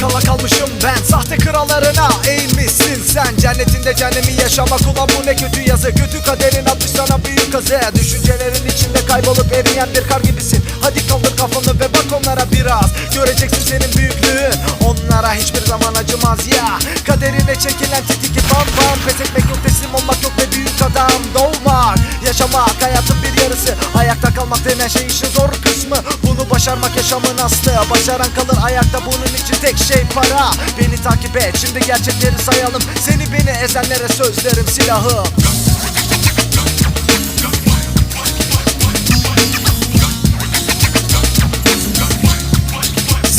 kala kalmışım ben? Sahte krallarına eğilmişsin sen. Cennetinde cehennemi yaşamak ulan bu ne kötü yazı. Kötü kaderin atmış sana büyük kazı. Düşüncelerin içinde kaybolup eriyen bir kar gibisin. Hadi kaldır kafanı ve bak onlara biraz. Göreceksin senin büyüklüğün. Onlara hiçbir zaman acımaz ya. Kaderine çekilen tetik bam bam. Pes etmek yok teslim olmak yok ve büyük adam Doğmak, yaşamak hayatın bir yarısı. Ayakta kalmak denen şey işin başarmak yaşamın aslı. Başaran kalır ayakta. Bunun için tek şey para. Beni takip et. Şimdi gerçekleri sayalım. Seni beni ezenlere sözlerim silahım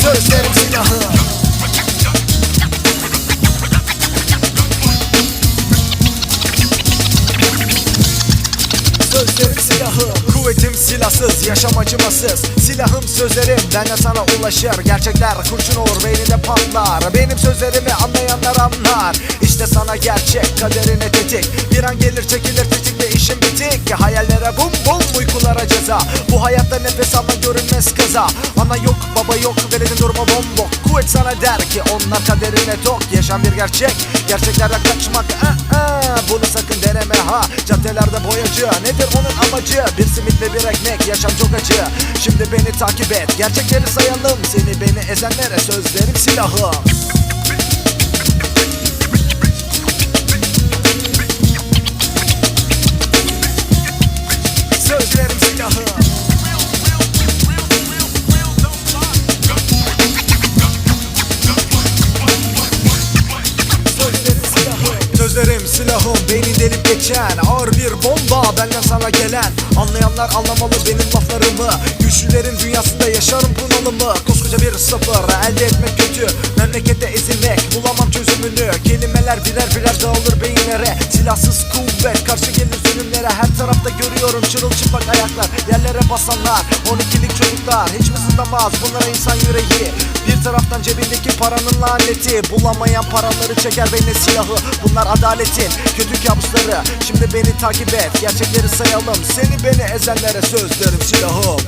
Sözlerim silahım Sözlerim silahım Kuvvetim silahsız, yaşam acımasız. Silahım sözlerim, ben de sana ulaşır. Gerçekler kurşun olur, beyninde patlar. Benim sözlerimi anlayanlar anlar. İşte sana gerçek, kaderine tetik. Bir an gelir çekilir tetik ve işim bitik. Hayallere bum bum, uykulara ceza. Bu hayatta nefes alma görünmez kaza Ana yok, baba yok, verenin durumu bombok. Kuvvet sana der ki onlar kaderine tok. Yaşam bir gerçek, gerçeklerden kaçmak aa, aa, Bunu sakın deneme ha. Caddelerde boyacı, nedir onun amacı? Bir simit ve bir ekmek, yaşam çok acı. Şimdi beni takip et, gerçekleri sayalım. Seni beni ezenlere sözlerim silahım Sözlerim silahım beni delip geçen Ağır bir bomba benden sana gelen. Anlayanlar anlamalı benim laflarımı Güçlülerin dünyasında yaşarım bunalımı. Koskoca bir sıfır elde etmek kötü Memlekette ezilmek bulamam çözümünü Kelimeler birer birer dağılır beyinlere Silahsız kuvvet karşı gelir zulümlere. Her tarafta görüyorum çırılçıplak ayaklar. Yerlere basanlar 12'lik çocuklar. Hiç mi sızlamaz bunlara insan yüreği. Bir taraftan cebindeki paranın laneti. Bulamayan paraları çeker beline silahı? Bunlar adaletin kötü kabusları. Şimdi beni takip et gerçekleri sayalım. Seni beni ezenlere sözlerim silahım